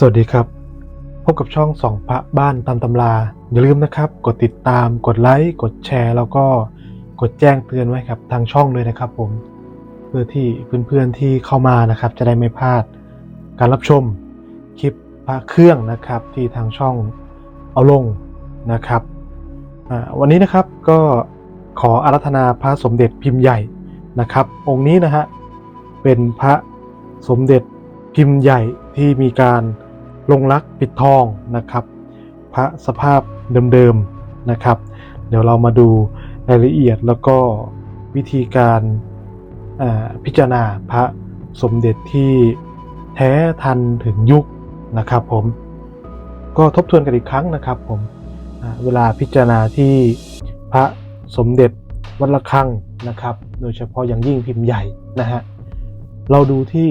สวัสดีครับ พบกับช่องสองพระบ้านตามตำรา อย่าลืมนะครับ กดติดตาม กดไลค์ กดแชร์ แล้วก็กดแจ้งเตือนไว้ครับทางช่องเลยนะครับผม เพื่อที่เพื่อนๆที่เข้ามานะครับ จะได้ไม่พลาดการรับชมคลิปพระเครื่องนะครับที่ทางช่องเอาลงนะครับ วันนี้นะครับก็ขออารัธนาพระสมเด็จพิมพ์ใหญ่นะครับ องค์นี้นะฮะเป็นพระสมเด็จพิมพ์ใหญ่ที่มีการ ลงลักปิดทองนะครับ พระสภาพเดิมๆนะครับ เดี๋ยวเรามาดูรายละเอียดแล้วก็วิธีการาพิจารณาพระสมเด็จที่แท้ทันถึงยุคนะครับผมก็ทบทวนกันอีกครั้งนะครับผมเวลาพิจารณาที่พระสมเด็จวัดระฆังนะครับ โดยเฉพาะอย่างยิ่งพิมพ์ใหญ่นะฮะเราดูที่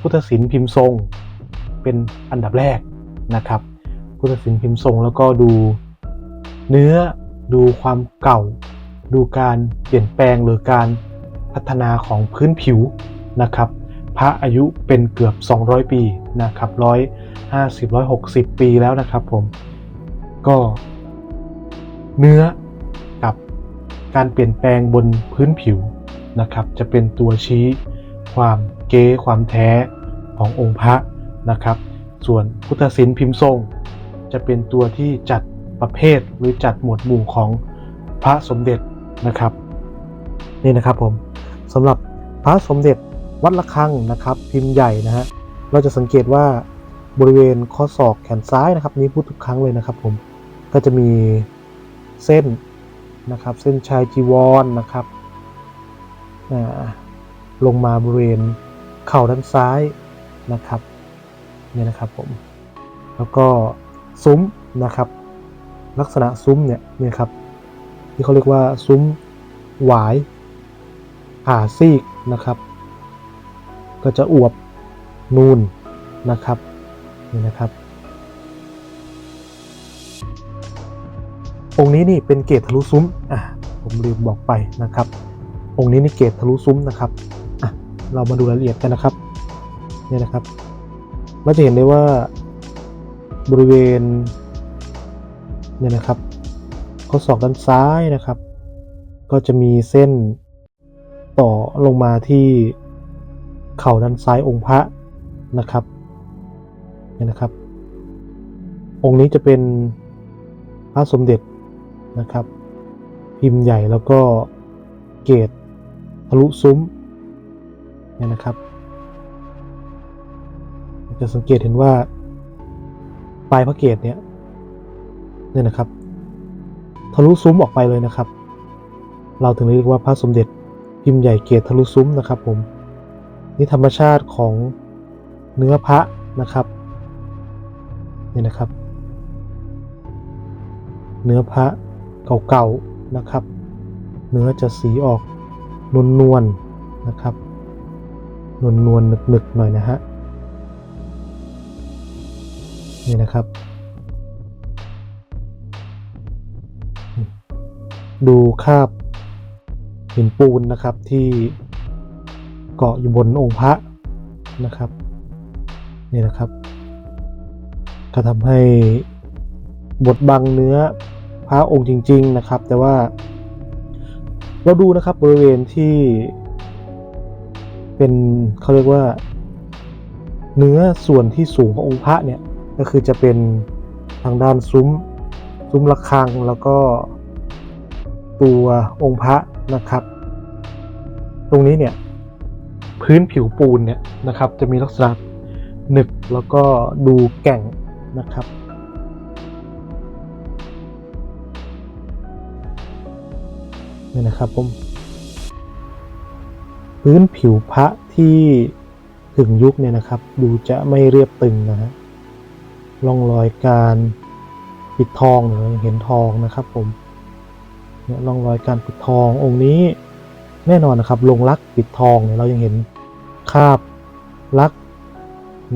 พุทธศิลป์พิมพ์ทรง เป็นอันดับแรกนะครับพุทธศิลป์พิมพ์ทรงแล้วก็ดูเนื้อดูความเก่า ดูการเปลี่ยนแปลงหรือการพัฒนาของพื้นผิวนะครับ พระอายุเป็นเกือบ 200 ปีนะครับ150 160 ปีแล้วนะครับผมก็เนื้อกับการเปลี่ยนแปลงบนพื้นผิวนะครับ จะเป็นตัวชี้ความเก๊ความแท้ขององค์พระ นะครับ ส่วนพุทธศิลป์พิมพ์ทรง จะเป็นตัวที่จัดประเภทหรือจัดหมวดหมู่ของพระสมเด็จนะครับ นี่นะครับผมสำหรับพระสมเด็จวัดระฆังนะครับ พิมพ์ใหญ่นะฮะเราจะสังเกตว่าบริเวณข้อศอกแขนซ้ายนะครับนี่พูดทุกครั้งเลยนะครับผมก็จะมีเส้นนะครับเส้นชายจีวรนนะครับอ่ลงมาบริเวณเข่าด้านซ้ายนะครับ เนี่ยนะครับผม แล้วก็ซุ้มนะครับ ลักษณะซุ้มเนี่ยเนี่ยครับที่เขาเรียกว่าซุ้มหวายผ่าซีกนะครับ ก็จะอวบนูนนะครับนี่นะครับ องค์นี้นี่เป็นเกตทะลุซุ้มอะผมลืมบอกไปนะครับ องค์นี้นี่เกตทะลุซุ้มนะครับอะเรามาดูรายละเอียดกันนะครับนี่นะครับ เราจะเห็นได้ว่าบริเวณเนี่ยนะครับ ข้อศอกด้านซ้ายนะครับ ก็จะมีเส้นต่อลงมาที่เข่าด้านซ้ายองค์พระนะครับเนี่ยนะครับ องค์นี้จะเป็นพระสมเด็จนะครับ พิมพ์ใหญ่แล้วก็เกตทะลุซุ้มเนี่ยนะครับ จะสังเกตเห็นว่า ปลายพระเกตเนี่ยเนี่ยนะครับ ทะลุซุ้มออกไปเลยนะครับ เราถึงเรียกว่าพระสมเด็จพิมพ์ใหญ่เกตทะลุซุ้มนะครับ ผมนี่ธรรมชาติของเนื้อพระนะครับนี่นะครับ เนื้อพระเก่าๆนะครับ เนื้อจะสีออกนวลๆนะครับนวลนวลๆหนึกๆหน่อยนะฮะ นี่นะครับ ดูคาบหินปูนนะครับที่เกาะอยู่บนองค์พระนะครับ นี่นะครับ ก็ทำให้บดบังเนื้อพระองค์จริง ๆนะครับ แต่ว่าเราดูนะครับบริเวณที่เป็นเขาเรียกว่า เนื้อส่วนที่สูงขององค์พระเนี่ย ก็คือจะเป็นทางด้านซุ้ม ซุ้มระฆังแล้วก็ตัวองค์พระนะครับ ตรงนี้เนี่ยพื้นผิวปูนเนี่ยนะครับ จะมีลักษณะหนึบแล้วก็ดูแก่งนะครับนี่นะครับผมพื้นผิวพระที่ถึงยุคเนี่ยนะครับ ดูจะไม่เรียบตึงนะฮะ ร่องรอยการปิดทองเนี่ยเรายังเห็นทองนะครับผมเนี่ยร่องรอยการปิดทององค์นี้แน่นอนนะครับลงลักปิดทองเนี่ยเรายังเห็นคาบลัก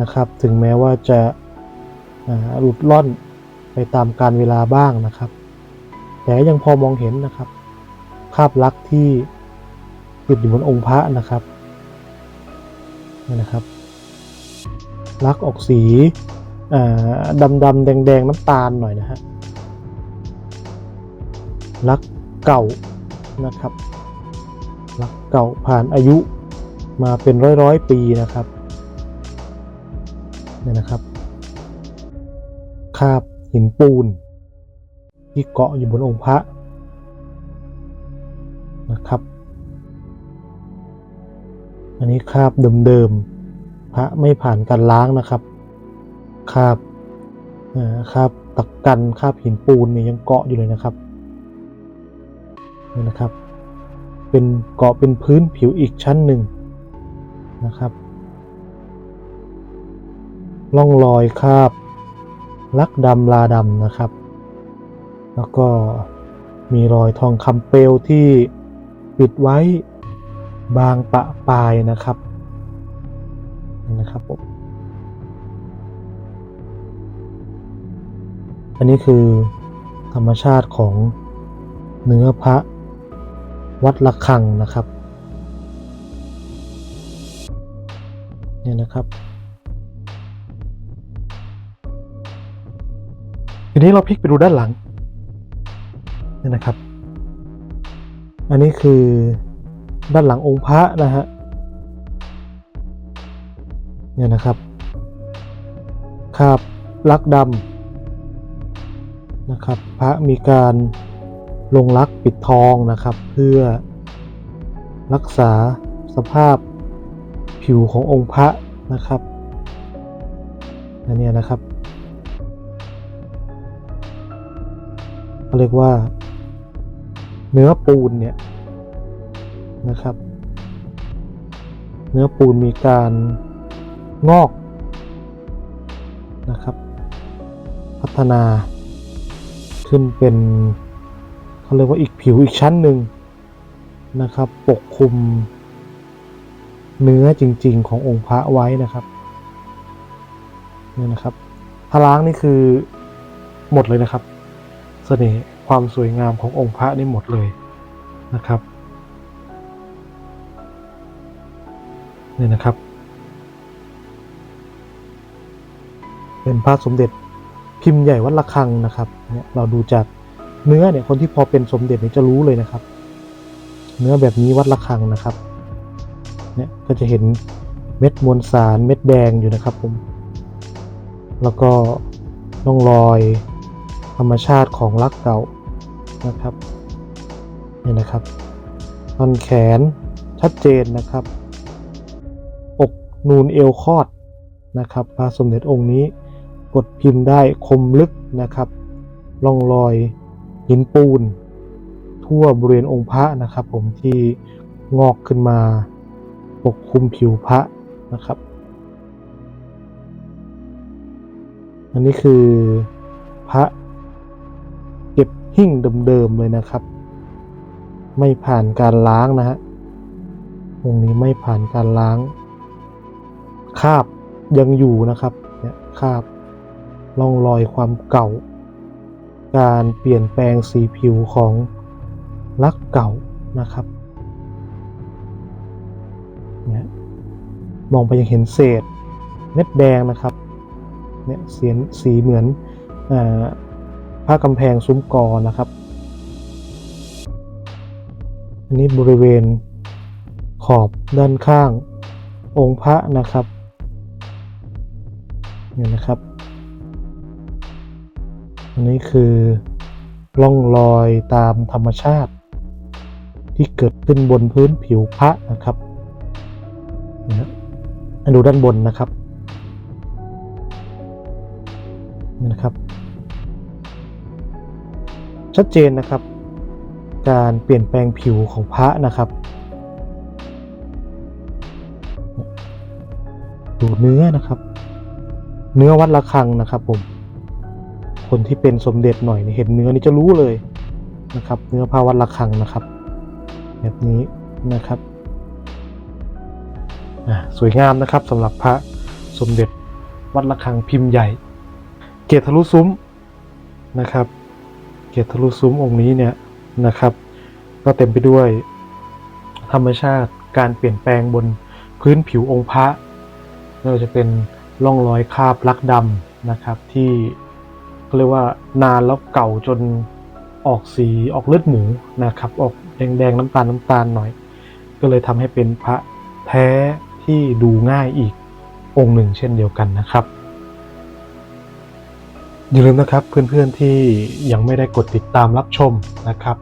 นะครับ ถึงแม้ว่าจะหลุดล่อนไปตามการเวลาบ้างนะครับ แต่ยังพอมองเห็นนะครับคาบลักษณ์ที่ติดอยู่บนองค์พระนะครับนี่นะครับ ลักออกสี ดำดำแดงแดงน้ำตาลหน่อยนะฮะลักเก่านะครับลักเก่าผ่านอายุมาเป็นร้อยร้อยปีนะครับเนี่ยนะครับ คาบหินปูน ที่เกาะอยู่บนองค์พระนะครับ อันนี้คาบเดิมๆพระไม่ผ่านการล้างนะครับ คาบเอ่อคาบตะกันคาบหินปูนเนี่ยยังเกาะอยู่เลยนะครับนี่นะครับ เป็นเกาะเป็นพื้นผิวอีกชั้นหนึ่งนะครับร่องรอยคาบ ลักดำลาดำนะครับ แล้วก็มีรอยทองคำเปลวที่ปิดไว้บางปะปลายนะครับนี่นะครับผม อันนี้คือธรรมชาติของเนื้อพระวัดละคังนะครับเนี่ยนะครับทีนี้เราพลิกไปดูด้านหลังเนี่ยนะครับ อันนี้คือด้านหลังองค์พระนะฮะเนี่ยนะครับคาบลักดำ นะครับ พระมีการลงลักปิดทองนะครับ เพื่อรักษาสภาพผิวขององค์พระนะครับอันนี้นะครับเขาเรียกว่า เนื้อปูนเนี่ยนะครับ เนื้อปูนมีการงอกนะครับ พัฒนา ขึ้นเป็นเขาเรียกว่าอีกผิวอีกชั้นหนึ่งนะครับ ปกคลุมเนื้อจริง ๆ ขององค์พระไว้นะครับนี่นะครับถ้าล้างนี่คือหมดเลยนะครับ เสน่ห์ความสวยงามขององค์พระนี่หมดเลยนะครับนี่นะครับ เป็นพระสมเด็จ พิมพ์ใหญ่วัดระฆังนะครับเนี่ยเราดูจากเนื้อเนี่ยคนที่พอเป็นสมเด็จเนี่ยจะรู้เลยนะครับ เนื้อแบบนี้วัดระฆังนะครับเนี่ยก็จะเห็นเม็ดมวลสารเม็ดแดงอยู่นะครับผมแล้วก็ร่องรอยธรรมชาติของลักเก่านะครับนี่นะครับท่อนแขนชัดเจนนะครับ อกนูนเอวคอดนะครับพระสมเด็จองค์นี้ กดพิมพ์ได้คมลึกนะครับร่องรอยหินปูน ทั่วบริเวณองค์พระนะครับ ผมที่งอกขึ้นมาปกคลุมผิวพระนะครับ อันนี้คือพระเก็บหิ้งเดิมๆเลยนะครับ ไม่ผ่านการล้างนะฮะองค์นี้ไม่ผ่านการล้าง คาบยังอยู่นะครับ เนี่ยคาบ ร่องรอยความเก่า การเปลี่ยนแปลงสีผิวของลักเก่านะครับเนี่ยมองไปยังเห็นเศษเม็ดแดงนะครับเนี่ยเสียนสีเหมือนอผ้ากำแพงซุ้มกอนะครับ อันนี้บริเวณขอบด้านข้างองค์พระนะครับเนี่ยนะครับ นนี้คือร่องรอยตามธรรมชาติ ที่เกิดขึ้นบนพื้นผิวพระนะครับนะฮะดูด้านบนนะครับนี่นะครับ ชัดเจนนะครับ การเปลี่ยนแปลงผิวของพระนะครับ ดูเนื้อนะครับ เนื้อวัดระฆังนะครับผม คนที่เป็นสมเด็จหน่อยเห็นเนื้อนี่จะรู้เลยนะครับ เนื้อผ้าวัดระฆังนะครับ แบบนี้นะครับสวยงามนะครับสำหรับพระสมเด็จวัดระฆังพิมพ์ใหญ่ เกศทะลุซุ้มนะครับ เกศทะลุซุ้มองค์นี้เนี่ยนะครับ ก็เต็มไปด้วยธรรมชาติการเปลี่ยนแปลงบนพื้นผิวองค์พระไม่ว่าจะเป็นร่องรอยคราบลักดำนะครับที่ เขาเรียกว่านานแล้วเก่าจนออกสีออกเลือดหมูนะครับ ออกแดงๆน้ำตาลน้ำตาลหน่อย ก็เลยทำให้เป็นพระแท้ที่ดูง่ายอีกองค์หนึ่งเช่นเดียวกันนะครับ อย่าลืมนะครับเพื่อนๆที่ยังไม่ได้กดติดตามรับชมนะครับ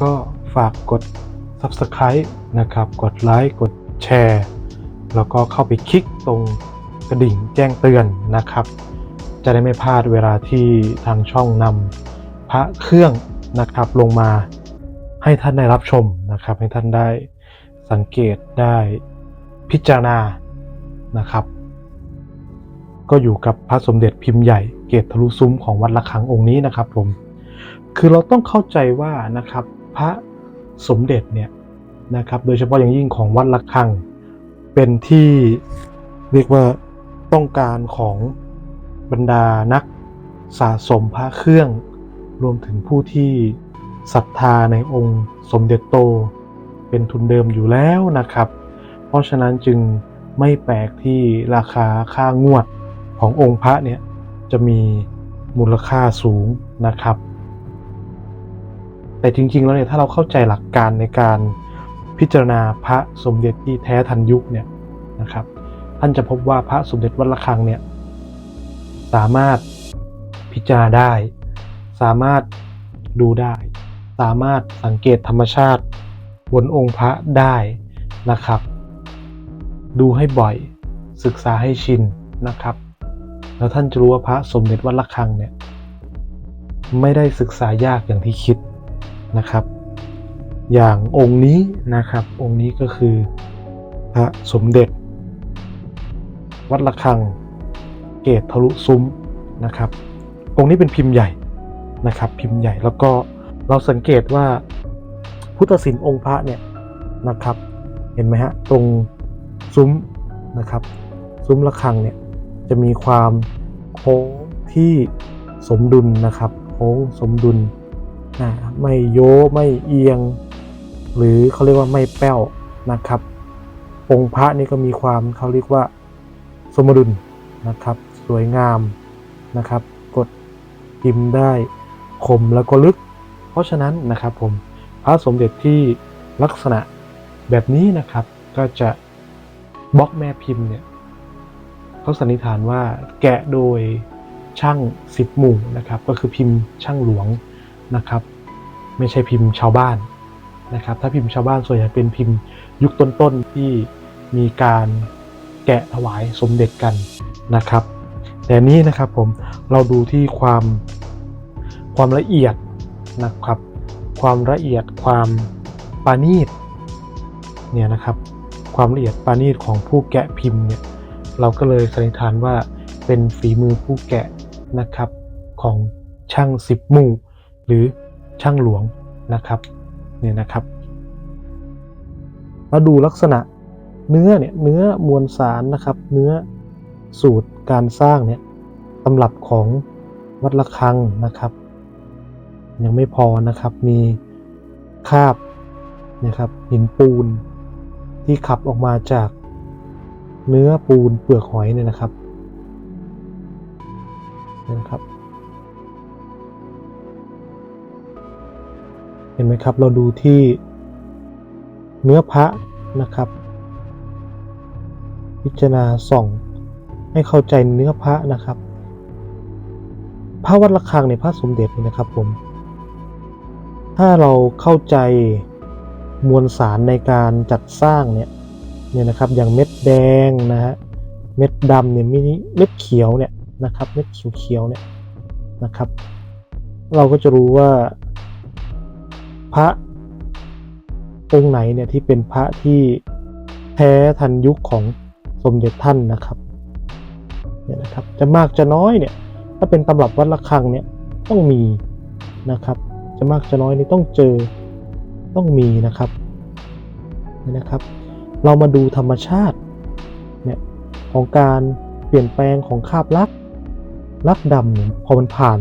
ก็ฝากกด Subscribe นะครับ กดไลค์กดแชร์ แล้วก็เข้าไปคลิกตรงกระดิ่งแจ้งเตือนนะครับ จะได้ไม่พลาดเวลาที่ทางช่องนำพระเครื่องนะครับลงมาให้ท่านได้รับชมนะครับ ให้ท่านได้สังเกตได้พิจารณานะครับ ก็อยู่กับพระสมเด็จพิมพ์ใหญ่เกตทะลุซุ้มของวัดละคังองค์นี้นะครับผมคือเราต้องเข้าใจว่านะครับพระสมเด็จเนี่ยนะครับ โดยเฉพาะอย่างยิ่งของวัดละคัง เป็นที่เรียกว่าต้องการของ บรรดานักสะสมพระเครื่อง รวมถึงผู้ที่ศรัทธาในองค์สมเด็จโต เป็นทุนเดิมอยู่แล้วนะครับ เพราะฉะนั้นจึงไม่แปลกที่ราคาค่างวดขององค์พระเนี่ยจะมีมูลค่าสูงนะครับ แต่จริงๆแล้วเนี่ยถ้าเราเข้าใจหลักการในการพิจารณาพระสมเด็จที่แท้ทันยุคเนี่ยนะครับ ท่านจะพบว่าพระสมเด็จวัดระฆังเนี่ย สามารถพิจารณาได้ สามารถดูได้ สามารถสังเกตธรรมชาติบนองค์พระได้นะครับ ดูให้บ่อยศึกษาให้ชินนะครับ แล้วท่านจะรู้ว่าพระสมเด็จวัดระฆังเนี่ยไม่ได้ศึกษายากอย่างที่คิดนะครับ อย่างองค์นี้นะครับ องค์นี้ก็คือพระสมเด็จ วัดระฆัง เกตทะลุซุ้มนะครับ องค์นี้เป็นพิมพ์ใหญ่นะครับ พิมพ์ใหญ่แล้วก็เราสังเกตว่าพุทธศิลป์องค์พระเนี่ยนะครับ เห็นไหมฮะตรงซุ้มนะครับ ซุ้มระฆังเนี่ยจะมีความโค้งที่สมดุลนะครับ โค้งสมดุลอ่าไม่โยไม่เอียง หรือเขาเรียกว่าไม่แป้วนะครับ องค์พระนี่ก็มีความเขาเรียกว่าสมดุลนะครับ สวยงามนะครับ กดพิมพ์ได้คมแล้วก็ลึก เพราะฉะนั้นนะครับผมพระสมเด็จที่ลักษณะแบบนี้นะครับ ก็จะบล็อกแม่พิมพ์เนี่ยเขาสันนิษฐานว่าแกะโดยช่างสิบหมู่นะครับ ก็คือพิมพ์ช่างหลวงนะครับ ไม่ใช่พิมพ์ชาวบ้านนะครับ ถ้าพิมพ์ชาวบ้านส่วนใหญ่เป็นพิมพ์ยุคต้นๆที่มีการแกะถวายสมเด็จกันนะครับ แต่นี้นะครับผมเราดูที่ความความละเอียดนะครับ ความละเอียดความปานีตเนี่ยนะครับ ความละเอียดปานีตของผู้แกะพิมพ์เนี่ยเราก็เลยสันนิษฐานว่าเป็นฝีมือผู้แกะนะครับของช่างสิบหมู่หรือช่างหลวงนะครับเนี่ยนะครับมาดูลักษณะเนื้อเนี่ยเนื้อมวลสารนะครับ เนื้อสูตร การสร้างเนี่ยตำรับของวัดระฆังนะครับ ยังไม่พอนะครับมีคาบนะครับหินปูนที่ขับออกมาจากเนื้อปูนเปลือกหอยเนี่ยนะครับเนี่ยนะครับ เห็นไหมครับเราดูที่เนื้อพระนะครับ พิจารณาส่อง ให้เข้าใจเนื้อพระนะครับ พระวัดระฆังในพระสมเด็จเนี่ยนะครับผม ถ้าเราเข้าใจมวลสารในการจัดสร้างเนี่ยเนี่ยนะครับอย่างเม็ดแดงนะฮะเม็ดดำเนี่ยมินิเม็ดเขียวเนี่ยนะครับเม็ดเขียวๆเนี่ยนะครับ เราก็จะรู้ว่าพระองค์ไหนเนี่ยที่เป็นพระที่แท้ทันยุคของสมเด็จท่านนะครับ เนี่ยนะครับจะมากจะน้อยเนี่ยถ้าเป็นตำรับวัดระฆังเนี่ยต้องมีนะครับจะมากจะน้อยนี่ต้องเจอต้องมีนะครับนี่นะครับ เรามาดูธรรมชาติเนี่ยของการเปลี่ยนแปลงของคาบลักลักดำพอมันผ่าน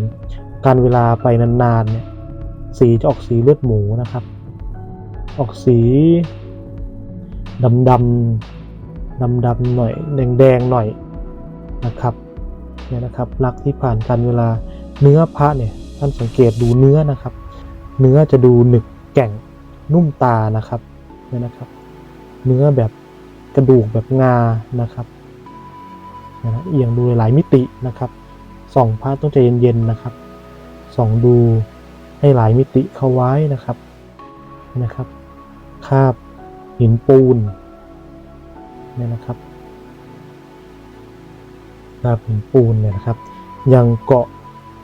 การเวลาไปนานๆเนี่ยสีจะออกสีเลือดหมูนะครับ ออกสีดำดำดำดำหน่อยแดงแดงหน่อย นะครับเนี่ยนะครับลักที่ผ่านการเวลาเนื้อพระเนี่ยท่านสังเกตดูเนื้อนะครับ เนื้อจะดูหนึบแก่งนุ่มตานะครับเนี่ยนะครับ เนื้อแบบกระดูกแบบงานะครับนะเอียงดูหลายมิตินะครับส่องพระต้องใจเย็นๆนะครับส่องดูให้หลายมิติเข้าไว้นะครับนะครับ คาบหินปูนเนี่ยนะครับ คาบหินปูนเนี่ยนะครับ ยังเกาะ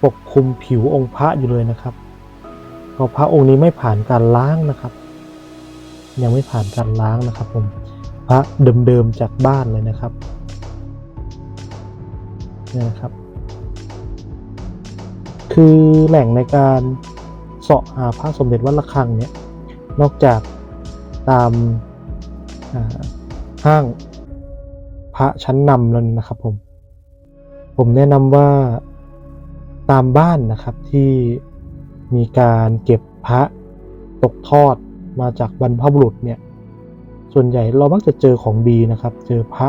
ปกคลุมผิวองค์พระอยู่เลยนะครับเพราะพระองค์นี้ไม่ผ่านการล้างนะครับ ยังไม่ผ่านการล้างนะครับผมพระเดิมๆจากบ้านเลยนะครับนี่นะครับ คือแหล่งในการเสาะหาพระสมเด็จวัดระฆังเนี่ยนอกจากตามห้างพระชั้นนำแล้วนะครับผม ผมแนะนำว่าตามบ้านนะครับที่มีการเก็บพระตกทอดมาจากบรรพบุรุษเนี่ย ส่วนใหญ่เรามักจะเจอของดีนะครับ เจอพระ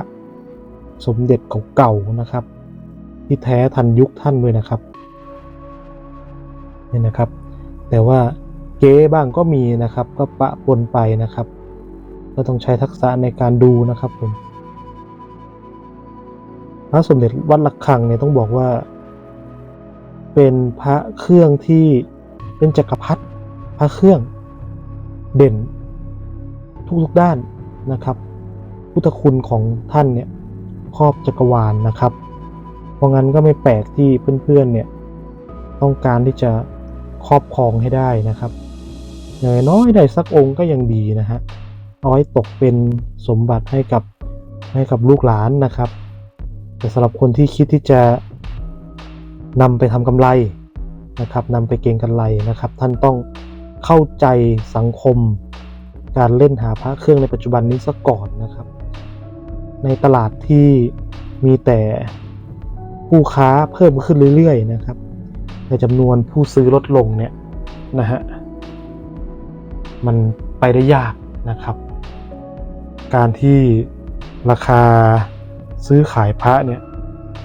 สมเด็จเก่าๆนะครับ ที่แท้ทันยุคท่านด้วยนะครับเนี่ยนะครับ แต่ว่าเก๊บ้างก็มีนะครับ ก็ปะปนไปนะครับ ก็ต้องใช้ทักษะในการดูนะครับผม พระสมเด็จวัดระฆังเนี่ยต้องบอกว่า เป็นพระเครื่องที่เป็นจักรพรรดิพระเครื่องเด่นทุกๆด้านนะครับ พุทธคุณของท่านเนี่ยครอบจักรวาลนะครับ เพราะงั้นก็ไม่แปลกที่เพื่อนๆเนี่ยต้องการที่จะครอบครองให้ได้นะครับอย่างน้อยได้สักองค์ก็ยังดีนะฮะเอาไว้ตกเป็นสมบัติให้กับให้กับลูกหลานนะครับ แต่สำหรับคนที่คิดที่จะนำไปทำกำไรนะครับนำไปเก็งกำไรนะครับ ท่านต้องเข้าใจสังคมการเล่นหาพระเครื่องในปัจจุบันนี้ซะก่อนนะครับ ในตลาดที่มีแต่ผู้ค้าเพิ่มขึ้นเรื่อยๆนะครับแต่จำนวนผู้ซื้อลดลงเนี่ยนะฮะมันไปได้ยากนะครับ การที่ราคา ซื้อขายพระเนี่ย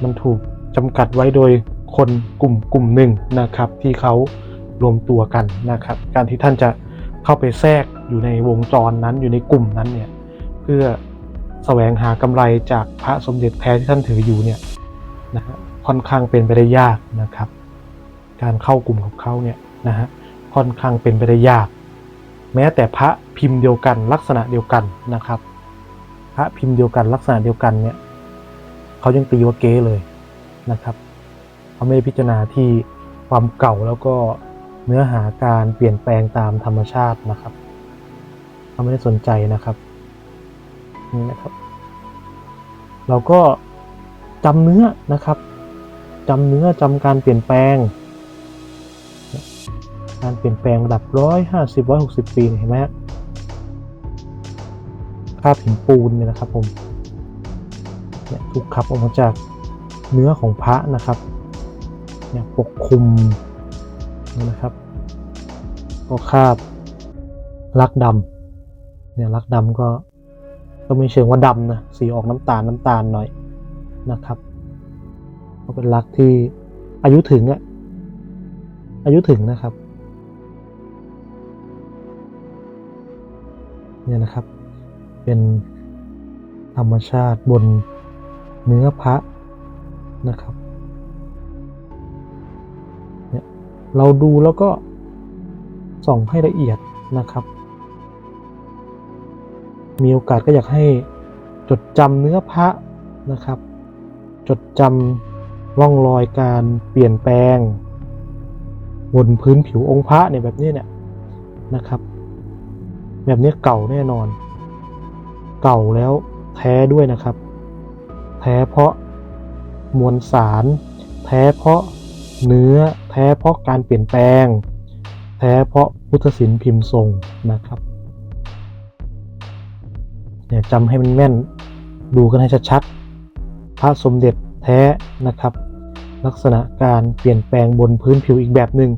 มันถูกจำกัดไว้โดยคนกลุ่มกลุ่มหนึ่งนะครับที่เขารวมตัวกันนะครับ การที่ท่านจะเข้าไปแทรกอยู่ในวงจรนั้นอยู่ในกลุ่มนั้นเนี่ยเพื่อแสวงหากำไรจากพระสมเด็จแท้ที่ท่านถืออยู่เนี่ยนะฮะค่อนข้างเป็นไปได้ยากนะครับ การเข้ากลุ่มของเขาเนี่ยนะฮะค่อนข้างเป็นไปได้ยาก แม้แต่พระพิมพ์เดียวกันลักษณะเดียวกันนะครับ พระพิมพ์เดียวกันลักษณะเดียวกันเนี่ย เขายังตีว่าเก๊เลยนะครับเขาไม่ได้พิจารณาที่ความเก่าแล้วก็เนื้อหาการเปลี่ยนแปลงตามธรรมชาตินะครับเขาไม่ได้สนใจนะครับนี่นะครับ เราก็จำเนื้อนะครับจำเนื้อจำการเปลี่ยนแปลง การเปลี่ยนแปลงระดับร้อยห้าสิบร้อยหกสิบปีเห็นไหมคราบหินปูนเนี่ยนะครับผม ถูกขับออกมาจากเนื้อของพระนะครับเนี่ยปกคลุมนะครับ ก็คราบลักดำเนี่ยลักดำก็ก็ไม่เชิงว่าดำนะสีออกน้ำตาลน้ำตาลหน่อยนะครับก็เป็นลักที่อายุถึงอะอายุถึงนะครับเนี่ยนะครับ เป็นธรรมชาติบน เนื้อพระนะครับเนี่ยเราดูแล้วก็ส่องให้ละเอียดนะครับ มีโอกาสก็อยากให้จดจำเนื้อพระนะครับ จดจำร่องรอยการเปลี่ยนแปลง บนพื้นผิวองค์พระเนี่ยแบบนี้เนี่ยนะครับ แบบนี้เก่าแน่นอน เก่าแล้วแท้ด้วยนะครับ แท้เพราะมวลสาร แท้เพราะเนื้อ แท้เพราะการเปลี่ยนแปลง แท้เพราะพุทธศิลป์พิมพ์ทรงนะครับเนี่ยจำให้มันแม่นดูกันให้ชัดๆพระสมเด็จแท้นะครับ ลักษณะการเปลี่ยนแปลงบนพื้นผิวอีกแบบหนึ่ง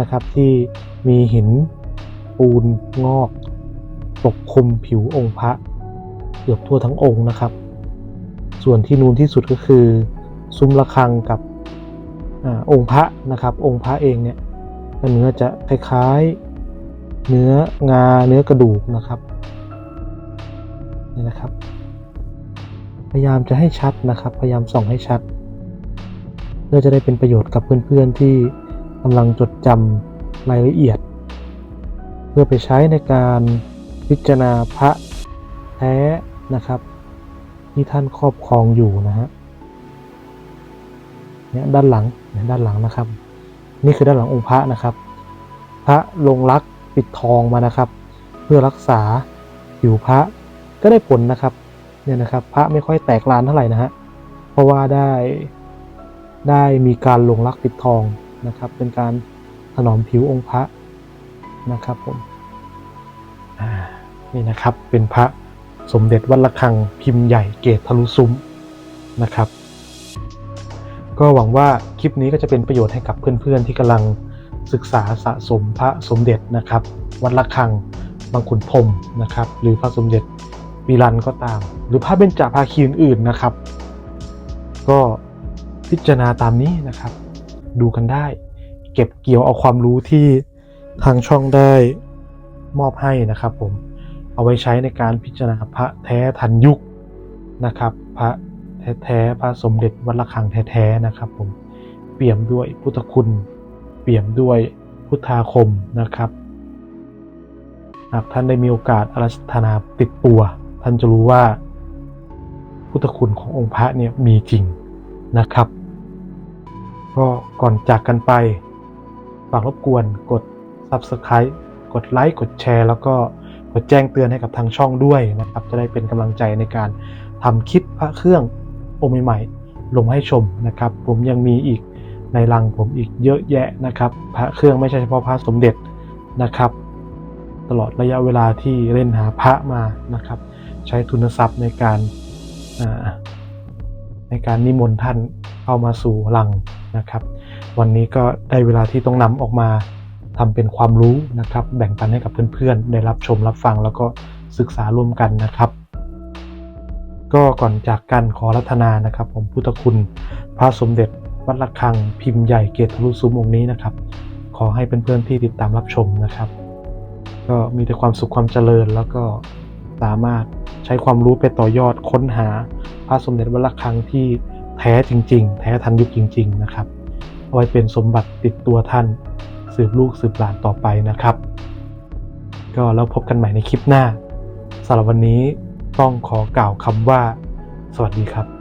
นะครับ ที่มีหินปูนงอกปกคลุมผิวองค์พระ เกือบทั่วทั้งองค์นะครับ ส่วนที่นูนที่สุดก็คือซุ้มระฆังกับอองค์พระนะครับ องค์พระเองเนี่ยเนื้อจะคล้ายๆเนื้องาเนื้อกระดูกนะครับนี่นะครับ พยายามจะให้ชัดนะครับ พยายามส่องให้ชัด เพื่อจะได้เป็นประโยชน์กับเพื่อนๆที่กำลังจดจำรายละเอียด เพื่อไปใช้ในการพิจารณาพระแท้นะครับ ที่ท่านครอบครองอยู่นะฮะเนี่ยด้านหลังเนี่ยด้านหลังนะครับ นี่คือด้านหลังองค์พระนะครับ พระลงรักปิดทองมานะครับ เพื่อรักษาผิวพระก็ได้ผลนะครับเนี่ยนะครับ พระไม่ค่อยแตกลานเท่าไหร่นะฮะเพราะว่าได้ได้มีการลงรักปิดทองนะครับ เป็นการถนอมผิวองค์พระนะครับผมนี่นะครับเป็นพระ สมเด็จวัดระฆังพิมพ์ใหญ่เกตทะลุซุ้มนะครับ ก็หวังว่าคลิปนี้ก็จะเป็นประโยชน์ให้กับเพื่อนๆ ที่กำลังศึกษาสะสมพระสมเด็จนะครับ วัดระฆังบางขุนพรมนะครับ หรือพระสมเด็จปีรันก็ตาม หรือพระเบญจภาคีอื่นๆนะครับ ก็พิจารณาตามนี้นะครับ ดูกันได้ เก็บเกี่ยวเอาความรู้ที่ทางช่องได้มอบให้นะครับผม เอาไว้ใช้ในการพิจารณาพระแท้ทันยุคนะครับ พระแท้ๆพระสมเด็จวัดระฆังแท้ๆนะครับผมเปี่ยมด้วยพุทธคุณ เปี่ยมด้วยพุทธาคมนะครับหากท่านได้มีโอกาสอารัธนาติดตัว ท่านจะรู้ว่า พุทธคุณขององค์พระเนี่ยมีจริงนะครับ ก็ก่อนจากกันไปฝากรบกวนกด Subscribe กดไลค์กดแชร์ แล้วก็ กดแจ้งเตือนให้กับทางช่องด้วยนะครับ จะได้เป็นกำลังใจในการทำคลิปพระเครื่ององค์ใหม่ๆลงให้ชมนะครับ ผมยังมีอีกในรังผมอีกเยอะแยะนะครับ พระเครื่องไม่ใช่เฉพาะพระสมเด็จนะครับ ตลอดระยะเวลาที่เล่นหาพระมานะครับ ใช้ทุนทรัพย์ในการในการนิมนต์ท่านเข้ามาสู่ลังนะครับ วันนี้ก็ได้เวลาที่ต้องนำออกมา ทำเป็นความรู้นะครับ แบ่งปันให้กับเพื่อนๆ ได้รับชมรับฟังแล้วก็ศึกษาร่วมกันนะครับ ก็ก่อนจากกันขอรัตนานะครับ ผมพุทธคุณ พระสมเด็จวัดระฆังพิมพ์ใหญ่เกตทะลุซุ้มองค์นี้นะครับ ขอให้เพื่อนๆที่ติดตามรับชมนะครับ ก็มีแต่ความสุขความเจริญแล้วก็สามารถใช้ความรู้ไปต่อยอดค้นหาพระสมเด็จวัดระฆังที่แท้จริง ๆ แท้ทันยุคจริง ๆ นะครับเอาไว้เป็นสมบัติติดตัวท่าน สืบลูกสืบหลานต่อไปนะครับ ก็แล้วพบกันใหม่ในคลิปหน้าสำหรับวันนี้ต้องขอกล่าวคำว่า สวัสดีครับ